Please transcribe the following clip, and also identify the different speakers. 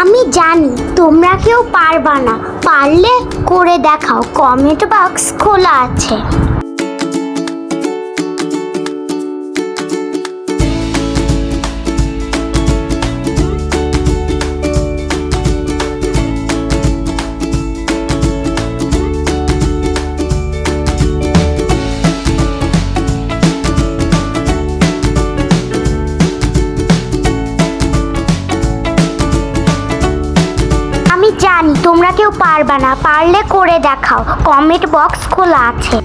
Speaker 1: আমি জানি তোমরা কেউ পারবা না। পারলে করে দেখাও। কমেন্ট বক্স খোলা আছে। আমি জানি তোমরা কেউ পারবা না পারলে করে দেখাও। কমেন্ট বক্স খোলা আছে।